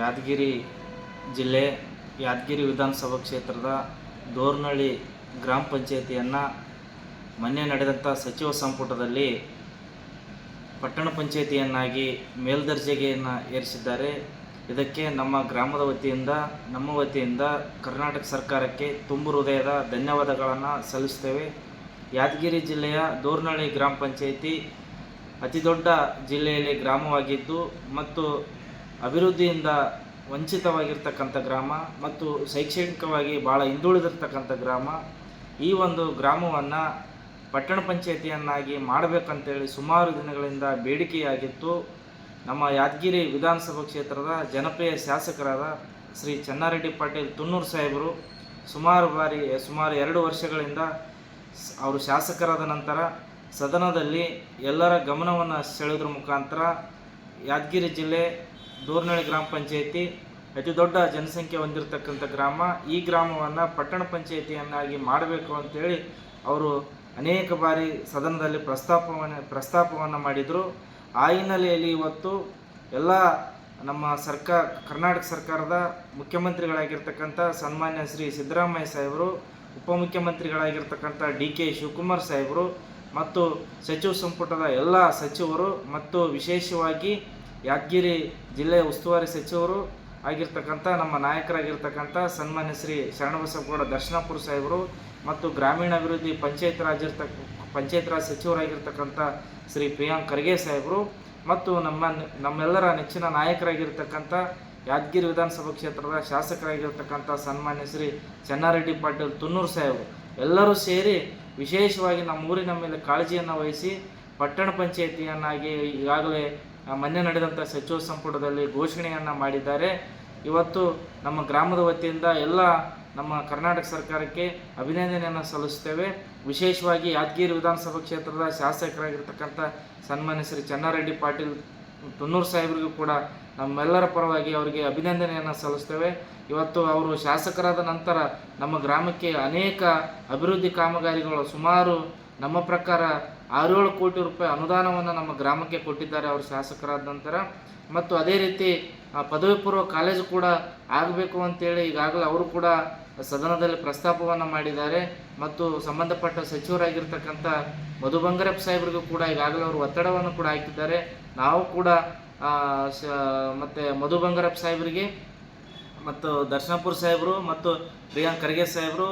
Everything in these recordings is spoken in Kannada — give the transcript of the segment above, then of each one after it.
ಯಾದಗಿರಿ ಜಿಲ್ಲೆ, ಯಾದಗಿರಿ ವಿಧಾನಸಭಾ ಕ್ಷೇತ್ರದ ದೋರ್ನಳ್ಳಿ ಗ್ರಾಮ ಪಂಚಾಯತಿಯನ್ನು ಮೊನ್ನೆ ನಡೆದಂಥ ಸಚಿವ ಸಂಪುಟದಲ್ಲಿ ಪಟ್ಟಣ ಪಂಚಾಯತಿಯನ್ನಾಗಿ ಮೇಲ್ದರ್ಜೆಗೆಯನ್ನು ಏರಿಸಿದ್ದಾರೆ. ಇದಕ್ಕೆ ನಮ್ಮ ಗ್ರಾಮದ ವತಿಯಿಂದ, ನಮ್ಮ ವತಿಯಿಂದ ಕರ್ನಾಟಕ ಸರ್ಕಾರಕ್ಕೆ ತುಂಬು ಹೃದಯದ ಧನ್ಯವಾದಗಳನ್ನು ಸಲ್ಲಿಸ್ತೇವೆ ಯಾದಗಿರಿ ಜಿಲ್ಲೆಯ ದೋರ್ನಳ್ಳಿ ಗ್ರಾಮ ಪಂಚಾಯಿತಿ ಅತಿ ದೊಡ್ಡ ಜಿಲ್ಲೆಯಲ್ಲಿ ಗ್ರಾಮವಾಗಿದ್ದು ಮತ್ತು ಅಭಿವೃದ್ಧಿಯಿಂದ ವಂಚಿತವಾಗಿರ್ತಕ್ಕಂಥ ಗ್ರಾಮ ಮತ್ತು ಶೈಕ್ಷಣಿಕವಾಗಿ ಭಾಳ ಹಿಂದುಳಿದಿರ್ತಕ್ಕಂಥ ಗ್ರಾಮ, ಈ ಒಂದು ಗ್ರಾಮವನ್ನು ಪಟ್ಟಣ ಪಂಚಾಯತಿಯನ್ನಾಗಿ ಮಾಡಬೇಕಂತೇಳಿ ಸುಮಾರು ದಿನಗಳಿಂದ ಬೇಡಿಕೆಯಾಗಿತ್ತು. ನಮ್ಮ ಯಾದಗಿರಿ ವಿಧಾನಸಭಾ ಕ್ಷೇತ್ರದ ಜನಪ್ರಿಯ ಶಾಸಕರಾದ ಶ್ರೀ ಚನ್ನಾರೆಡ್ಡಿ ಪಾಟೀಲ್ ತುನ್ನೂರು ಸಾಹೇಬರು ಸುಮಾರು ಬಾರಿ, ಸುಮಾರು ಎರಡು ವರ್ಷಗಳಿಂದ ಅವರು ಶಾಸಕರಾದ ನಂತರ ಸದನದಲ್ಲಿ ಎಲ್ಲರ ಗಮನವನ್ನು ಸೆಳೆದ್ರ ಮುಖಾಂತರ ಯಾದಗಿರಿ ಜಿಲ್ಲೆ ದೂರ್ನಳ್ಳಿ ಗ್ರಾಮ ಪಂಚಾಯಿತಿ, ಅತಿ ದೊಡ್ಡ ಜನಸಂಖ್ಯೆ ಹೊಂದಿರತಕ್ಕಂಥ ಗ್ರಾಮ. ಈ ಗ್ರಾಮವನ್ನು ಪಟ್ಟಣ ಪಂಚಾಯಿತಿಯನ್ನಾಗಿ ಮಾಡಬೇಕು ಅಂತೇಳಿ ಅವರು ಅನೇಕ ಬಾರಿ ಸದನದಲ್ಲಿ ಪ್ರಸ್ತಾಪವನ್ನು ಪ್ರಸ್ತಾಪವನ್ನು ಮಾಡಿದರು. ಆ ಹಿನ್ನೆಲೆಯಲ್ಲಿ ಇವತ್ತು ಎಲ್ಲ ನಮ್ಮ ಸರ್ಕಾರ ಕರ್ನಾಟಕ ಸರ್ಕಾರದ ಮುಖ್ಯಮಂತ್ರಿಗಳಾಗಿರ್ತಕ್ಕಂಥ ಸನ್ಮಾನ್ಯ ಶ್ರೀ ಸಿದ್ದರಾಮಯ್ಯ ಸಾಹೇಬರು, ಉಪಮುಖ್ಯಮಂತ್ರಿಗಳಾಗಿರ್ತಕ್ಕಂಥ ಡಿ ಕೆ ಶಿವಕುಮಾರ್ ಸಾಹೇಬರು ಮತ್ತು ಸಚಿವ ಸಂಪುಟದ ಎಲ್ಲ ಸಚಿವರು ಮತ್ತು ವಿಶೇಷವಾಗಿ ಯಾದಗಿರಿ ಜಿಲ್ಲೆಯ ಉಸ್ತುವಾರಿ ಸಚಿವರು ಆಗಿರ್ತಕ್ಕಂಥ, ನಮ್ಮ ನಾಯಕರಾಗಿರ್ತಕ್ಕಂಥ ಸನ್ಮಾನ್ಯ ಶ್ರೀ ಶರಣಬಸವಗೌಡ ದರ್ಶನಪುರ ಸಾಹೇಬರು ಮತ್ತು ಗ್ರಾಮೀಣಾಭಿವೃದ್ಧಿ ಪಂಚಾಯತ್ ರಾಜ್ ಇರ್ತಕ್ಕ ಪಂಚಾಯತ್ ರಾಜ್ ಸಚಿವರಾಗಿರ್ತಕ್ಕಂಥ ಶ್ರೀ ಪ್ರಿಯಾಂಕ್ ಖರ್ಗೆ ಸಾಹೇಬರು ಮತ್ತು ನಮ್ಮ ನಮ್ಮೆಲ್ಲರ ನೆಚ್ಚಿನ ನಾಯಕರಾಗಿರ್ತಕ್ಕಂಥ ಯಾದಗಿರಿ ವಿಧಾನಸಭಾ ಕ್ಷೇತ್ರದ ಶಾಸಕರಾಗಿರ್ತಕ್ಕಂಥ ಸನ್ಮಾನ್ಯ ಶ್ರೀ ಚೆನ್ನಾರೆಡ್ಡಿ ಪಾಟೀಲ್ ತುನ್ನೂರು ಸಾಹೇಬರು. ಎಲ್ಲರೂ ಸೇರಿ ವಿಶೇಷವಾಗಿ ನಮ್ಮ ಊರಿನ ಮೇಲೆ ಕಾಳಜಿಯನ್ನು ವಹಿಸಿ ಪಟ್ಟಣ ಪಂಚಾಯಿತಿಯನ್ನಾಗಿ ಈಗಾಗಲೇ ಮೊನ್ನೆ ನಡೆದಂಥ ಸಚಿವ ಸಂಪುಟದಲ್ಲಿ ಘೋಷಣೆಯನ್ನು ಮಾಡಿದ್ದಾರೆ. ಇವತ್ತು ನಮ್ಮ ಗ್ರಾಮದ ವತಿಯಿಂದ ಎಲ್ಲ ನಮ್ಮ ಕರ್ನಾಟಕ ಸರ್ಕಾರಕ್ಕೆ ಅಭಿನಂದನೆಯನ್ನು ಸಲ್ಲಿಸ್ತೇವೆ ವಿಶೇಷವಾಗಿ ಯಾದಗಿರಿ ವಿಧಾನಸಭಾ ಕ್ಷೇತ್ರದ ಶಾಸಕರಾಗಿರ್ತಕ್ಕಂಥ ಸನ್ಮಾನ್ಯ ಶ್ರೀ ಚನ್ನಾರೆಡ್ಡಿ ಪಾಟೀಲ್ ತುನ್ನೂರು ಸಾಹೇಬರಿಗೂ ಕೂಡ ನಮ್ಮೆಲ್ಲರ ಪರವಾಗಿ ಅವರಿಗೆ ಅಭಿನಂದನೆಯನ್ನು ಸಲ್ಲಿಸ್ತೇವೆ ಇವತ್ತು ಅವರು ಶಾಸಕರಾದ ನಂತರ ನಮ್ಮ ಗ್ರಾಮಕ್ಕೆ ಅನೇಕ ಅಭಿವೃದ್ಧಿ ಕಾಮಗಾರಿಗಳು ಸುಮಾರು ನಮ್ಮ ಪ್ರಕಾರ ಆರೇಳು ಕೋಟಿ ರೂಪಾಯಿ ಅನುದಾನವನ್ನು ನಮ್ಮ ಗ್ರಾಮಕ್ಕೆ ಕೊಟ್ಟಿದ್ದಾರೆ ಅವರು ಶಾಸಕರಾದ ನಂತರ. ಮತ್ತು ಅದೇ ರೀತಿ ಪದವಿ ಪೂರ್ವ ಕಾಲೇಜು ಕೂಡ ಆಗಬೇಕು ಅಂತೇಳಿ ಈಗಾಗಲೇ ಅವರು ಕೂಡ ಸದನದಲ್ಲಿ ಪ್ರಸ್ತಾಪವನ್ನು ಮಾಡಿದ್ದಾರೆ. ಮತ್ತು ಸಂಬಂಧಪಟ್ಟ ಸಚಿವರಾಗಿರ್ತಕ್ಕಂಥ ಮಧು ಬಂಗಾರಪ್ಪ ಸಾಹೇಬರಿಗೂ ಕೂಡ ಈಗಾಗಲೇ ಅವರು ಒತ್ತಡವನ್ನು ಕೂಡ ಹಾಕಿದ್ದಾರೆ. ನಾವು ಕೂಡ ಮತ್ತು ಮಧು ಬಂಗಾರಪ್ಪ ಸಾಹೇಬರಿಗೆ ಮತ್ತು ದರ್ಶನಪುರ್ ಸಾಹೇಬರು ಮತ್ತು ಪ್ರಿಯಾಂಕ್ ಖರ್ಗೆ ಸಾಹೇಬರು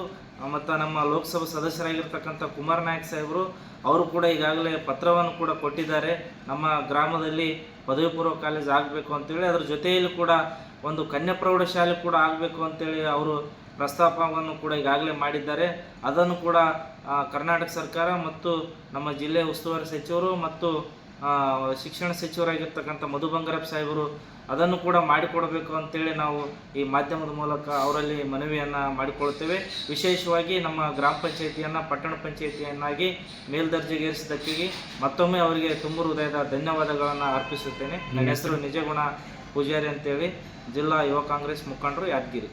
ಮತ್ತು ನಮ್ಮ ಲೋಕಸಭಾ ಸದಸ್ಯರಾಗಿರ್ತಕ್ಕಂಥ ಕುಮಾರ್ ನಾಯಕ್ ಸಾಹೇಬರು, ಅವರು ಕೂಡ ಈಗಾಗಲೇ ಪತ್ರವನ್ನು ಕೂಡ ಕೊಟ್ಟಿದ್ದಾರೆ. ನಮ್ಮ ಗ್ರಾಮದಲ್ಲಿ ಪದವಿ ಪೂರ್ವ ಕಾಲೇಜ್ ಆಗಬೇಕು ಅಂತೇಳಿ, ಅದ್ರ ಜೊತೆಯಲ್ಲಿ ಕೂಡ ಒಂದು ಕನ್ಯಾ ಪ್ರೌಢಶಾಲೆ ಕೂಡ ಆಗಬೇಕು ಅಂತೇಳಿ ಅವರು ಪ್ರಸ್ತಾಪವನ್ನು ಕೂಡ ಈಗಾಗಲೇ ಮಾಡಿದ್ದಾರೆ. ಅದನ್ನು ಕೂಡ ಕರ್ನಾಟಕ ಸರ್ಕಾರ ಮತ್ತು ನಮ್ಮ ಜಿಲ್ಲೆ ಉಸ್ತುವಾರಿ ಸಚಿವರು ಮತ್ತು ಶಿಕ್ಷಣ ಸಚಿವರಾಗಿರ್ತಕ್ಕಂಥ ಮಧು ಬಂಗಾರಪ್ಪ ಸಾಹೇಬರು ಅದನ್ನು ಕೂಡ ಮಾಡಿಕೊಡಬೇಕು ಅಂತೇಳಿ ನಾವು ಈ ಮಾಧ್ಯಮದ ಮೂಲಕ ಅವರಲ್ಲಿ ಮನವಿಯನ್ನು ಮಾಡಿಕೊಳ್ಳುತ್ತೇವೆ ವಿಶೇಷವಾಗಿ ನಮ್ಮ ಗ್ರಾಮ ಪಂಚಾಯಿತಿಯನ್ನು ಪಟ್ಟಣ ಪಂಚಾಯಿತಿಯನ್ನಾಗಿ ಮೇಲ್ದರ್ಜೆಗೇರಿಸಿದ್ದಕ್ಕಾಗಿ ಮತ್ತೊಮ್ಮೆ ಅವರಿಗೆ ತುಂಬ ಹೃದಯದ ಧನ್ಯವಾದಗಳನ್ನು ಅರ್ಪಿಸುತ್ತೇನೆ. ನನ್ನ ಹೆಸರು ನಿಜಗುಣ ಪೂಜಾರಿ ಅಂತೇಳಿ ಜಿಲ್ಲಾ ಯುವ ಕಾಂಗ್ರೆಸ್ ಮುಖಂಡರು ಯಾದಗಿರಿ.